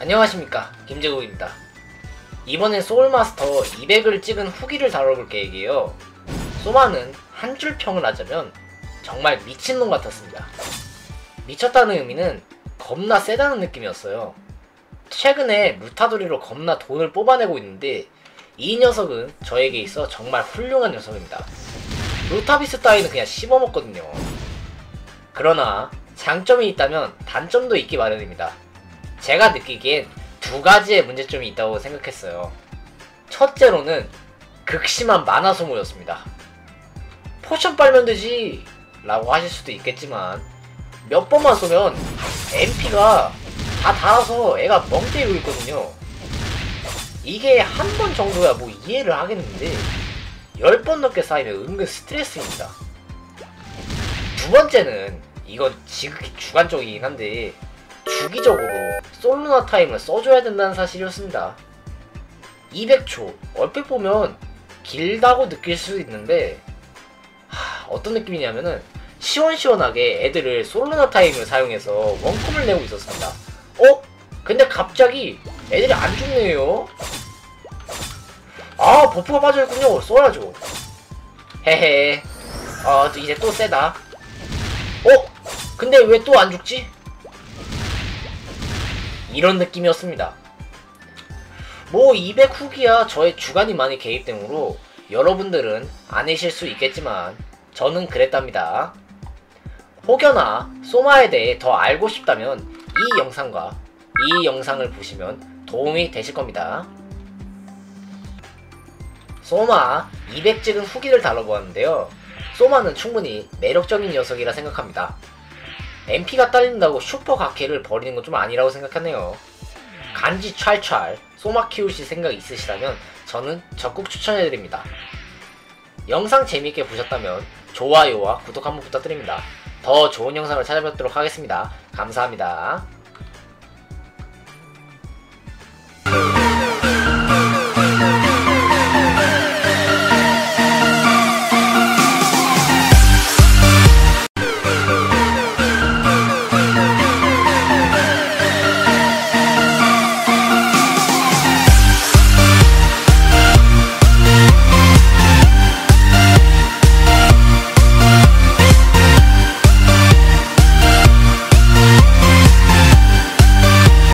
안녕하십니까. 김재국입니다. 이번엔 소울마스터 200을 찍은 후기를 다뤄볼 계획이에요. 소마는 한 줄 평을 하자면 정말 미친놈 같았습니다. 미쳤다는 의미는 겁나 세다는 느낌이었어요. 최근에 루타도리로 겁나 돈을 뽑아내고 있는데 이 녀석은 저에게 있어 정말 훌륭한 녀석입니다. 루타비스 따위는 그냥 씹어먹거든요. 그러나 장점이 있다면 단점도 있기 마련입니다 제가 느끼기엔 두 가지의 문제점이 있다고 생각했어요. 첫째로는 극심한 만화 소모였습니다. 포션 빨면 되지 라고 하실 수도 있겠지만 몇 번만 쏘면 MP가 다 달아서 애가 멍 때리고 있거든요. 이게 한 번 정도야 뭐 이해를 하겠는데 10번 넘게 쌓이면 은근 스트레스입니다. 두 번째는 이건 지극히 주관적이긴 한데 주기적으로 솔루나 타임을 써줘야 된다는 사실이었습니다. 200초 얼핏 보면 길다고 느낄 수 있는데 하, 어떤 느낌이냐면은 시원시원하게 애들을 솔루나 타임을 사용해서 원컴을 내고 있었습니다. 어? 근데 갑자기 애들이 안 죽네요. 아 버프가 빠져있군요. 써야죠. 헤헤. 아 이제 또 세다. 어? 근데 왜 또 안 죽지? 이런 느낌이었습니다. 뭐 200 후기야 저의 주관이 많이 개입되므로 여러분들은 아니실 수 있겠지만 저는 그랬답니다. 혹여나 소마에 대해 더 알고 싶다면 이 영상과 이 영상을 보시면 도움이 되실 겁니다. 소마 200 찍은 후기를 다뤄보았는데요. 소마는 충분히 매력적인 녀석이라 생각합니다. MP가 딸린다고 슈퍼 각해를 버리는 건 좀 아니라고 생각하네요. 간지 찰찰 소마 키우실 생각 있으시다면 저는 적극 추천해드립니다. 영상 재미있게 보셨다면 좋아요와 구독 한번 부탁드립니다. 더 좋은 영상을 찾아뵙도록 하겠습니다. 감사합니다.